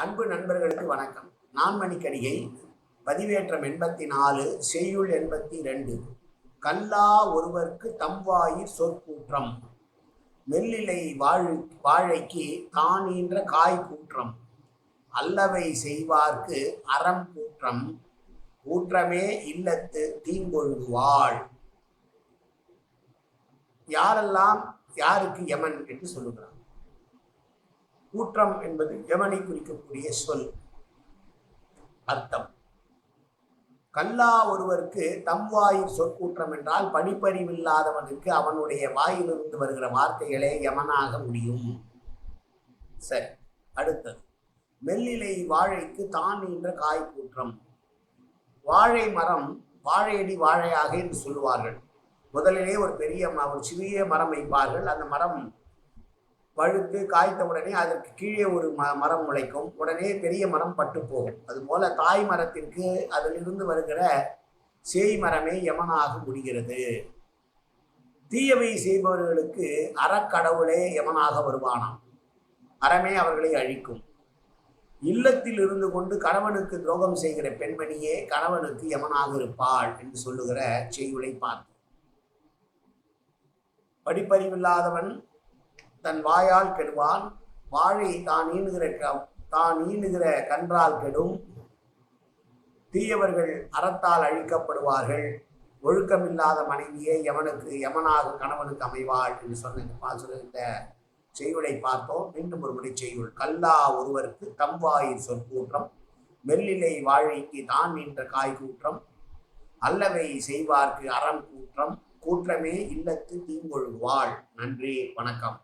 அன்பு நண்பர்களுக்கு வணக்கம். நான் மணிக்கடிகை பதிவேற்றம் எண்பத்தி நாலு செய்யுள் எண்பத்தி ரெண்டு கல்லா ஒருவர்க்கு தம்வாயிற் சொற்கூற்றம். மெல்லிலை வாழ் வாழைக்கு தானீன்ற காய் கூற்றம் அல்லவை செய்வார்க்கு அறம் கூற்றம். கூற்றமே இல்லத்து தீங்கொழுகுவாள் யாரெல்லாம் யாருக்கு யமன் என்று சொல்லுகிறான் கூற்றம் என்பது எவனை குறிக்கக்கூடிய சொல்? அர்த்தம். கல்லா ஒருவருக்கு தம் வாயில் சொற்கூற்றம் என்றால் படிப்பறிவில்லாதவனுக்கு அவனுடைய வாயிலிருந்து வருகிற வார்த்தைகளே யமனாக முடியும்? சரி அடுத்தது. மெல்லிலை வாழைக்கு தான் என்ற காய் கூற்றம் வாழை மரம் வாழையடி வாழையாக என்று சொல்லுவார்கள். முதலிலே ஒரு பெரிய ம- ஒரு சிறிய மரம் வைப்பார்கள். அந்த மரம் பழுத்து காய்த்த உடனே அதற்கு கீழே ஒரு ம மரம் முளைக்கும். உடனே பெரிய மரம் பட்டு போகும். அதுபோல தாய் மரத்திற்கு அதிலிருந்து வருகிற சேய் மரமே யமனாக முடிகிறது. தீயவை செய்பவர்களுக்கு அறக்கடவுளே யமனாக வருவானாம். அறமே அவர்களை அழிக்கும். இல்லத்தில் இருந்து கொண்டு கணவனுக்கு துரோகம் செய்கிற பெண்மணியே கணவனுக்கு யமனாக இருப்பாள் என்று சொல்லுகிற செய்யுளை பார்த்து. படிப்பறிவில்லாதவன் தன் வாயால் கெடுவான். வாழை தான் ஈனுகிற க- தான் ஈனுகிற கன்றால் கெடும். தீயவர்கள் அறத்தால் அழிக்கப்படுவார்கள். ஒழுக்கமில்லாத மனைவியே எவனுக்கு எவனாக கணவனுக்கு அமைவாள் என்று சொன்ன இந்த பாசுர இந்த செய்யுளை பார்த்தோம். மீண்டும் ஒரு முறை செய்யுள். கல்லா ஒருவருக்கு தம்வாயில் சொற்கூற்றம் மெல்லிலை வாழைக்கு தான் நின்ற காய் கூற்றம். அல்லவை செய்வார்க்கு அறம் கூற்றம். கூற்றமே இல்லத்து தீங்கொழுகுவாள். நன்றி வணக்கம்.